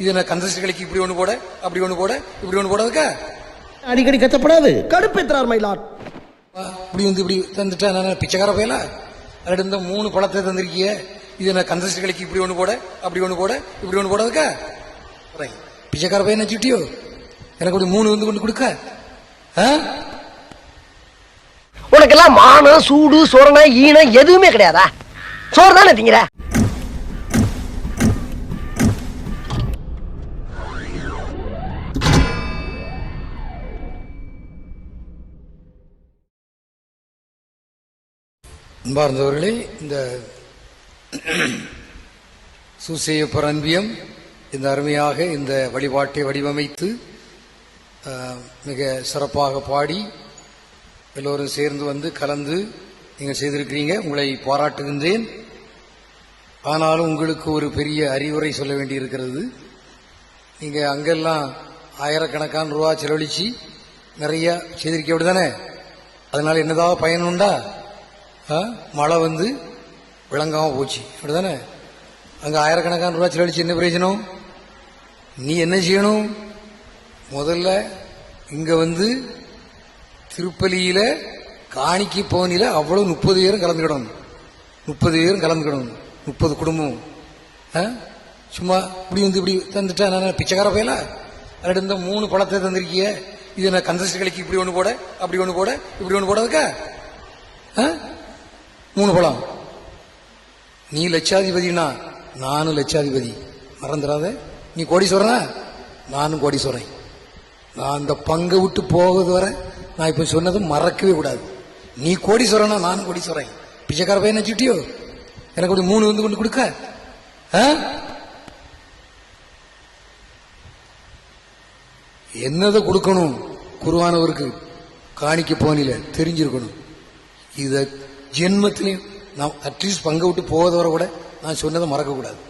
இது என்ன கந்தசஷ்டி கலைக்கு இப்படி ஒண்ணு போட? அப்படி ஒண்ணு போட? இப்படி ஒண்ணு போடாதுக்கா? அடிக்கடி கத்தப்படாது. கடுப்பேத்துறார் மயிலாட் இப்படி வந்து இப்படி தந்துட்டா நான் பிச்சைக்கார போயல? அதில் இந்த மூணு பழத்தை தந்திருக்கிய. இது என்ன கந்தசஷ்டி கலைக்கு இப்படி ஒண்ணு போட? அப்படி ஒண்ணு போட? இப்படி ஒண்ணு போடாதுக்கா. பிச்சைக்கார பையன் நினைச்சுட்டியோ எனக்கு அப்படி மூணு வந்து கொண்டு கொடுக்க. ஆ? உனக்கெல்லாம் மானம் சூடு சொரணை ஈனம் எதுவுமே கிடையாதா? சோறு தானே திங்கிற? அன்பார்ந்தவர்களே இந்த சூசேய பரன்பியம் இந்த அருமையாக இந்த வழிபாட்டை வடிவமைத்து மிக சிறப்பாக பாடி எல்லோரும் சேர்ந்து வந்து கலந்து நீங்கள் செய்திருக்கிறீங்க உங்களை பாராட்டுகின்றேன். ஆனாலும் உங்களுக்கு ஒரு பெரிய அறிவுரை சொல்ல வேண்டியிருக்கிறது. நீங்கள் அங்கெல்லாம் ஆயிரக்கணக்கான ரூபா செலவழிச்சு நிறைய செய்திருக்க அப்படிதானே அதனால் என்னதாவது பயன் உண்டா? மழை வந்து விளங்காம போச்சு. அப்படிதானே? அங்க ஆயிரக்கணக்கான ரூபாய் செலவழிச்சு என்ன பிரயோஜனம்? நீ என்ன செய்யணும்? முதல்ல இங்க வந்து திருப்பலியில காணிக்கை பவனில அவ்வளவு முப்பது பேரும் கலந்துக்கிடணும். முப்பது பேரும் கலந்துக்கிடணும். முப்பது குடும்பம் ஆ? சும்மா இப்படி வந்து இப்படி தந்துட்டா நான் பிச்சைக்கார போயல அதில் இந்த மூணு பழத்தை தந்திருக்கிய. இது என்ன கந்தசஷ்டி கழிக்கு இப்படி ஒன்று போட அப்படி ஒன்று போட இப்படி ஒன்று போடாதுக்கா? ஆ? மூணு பழம். நீ லட்சாதிபதினா நானும் லட்சாதிபதி. மறந்துடாத. நீ கோடி கோடீஸ்வரனா? நானும் கோடி சொல்றேன் நான் அந்த பங்கை விட்டு போகிறது வரை நான் இப்ப சொன்னதும் மறக்கவே கூடாது. நீ கோடி சொல்றனா நானும் கோடி சொல்றேன் பிச்சைக்கார பையன் சுட்டியோ எனக்கு அப்படி மூணு வந்து கொண்டு கொடுக்க. ஆ? என்னதை கொடுக்கணும்? குருவானவருக்கு. காணிக்க போனில தெரிஞ்சிருக்கணும். இதை ஜென்மத்திலையும் நான் அட்லீஸ்ட் பங்கு விட்டு போவதை வர கூட நான் சொன்னதை மறக்கக்கூடாது.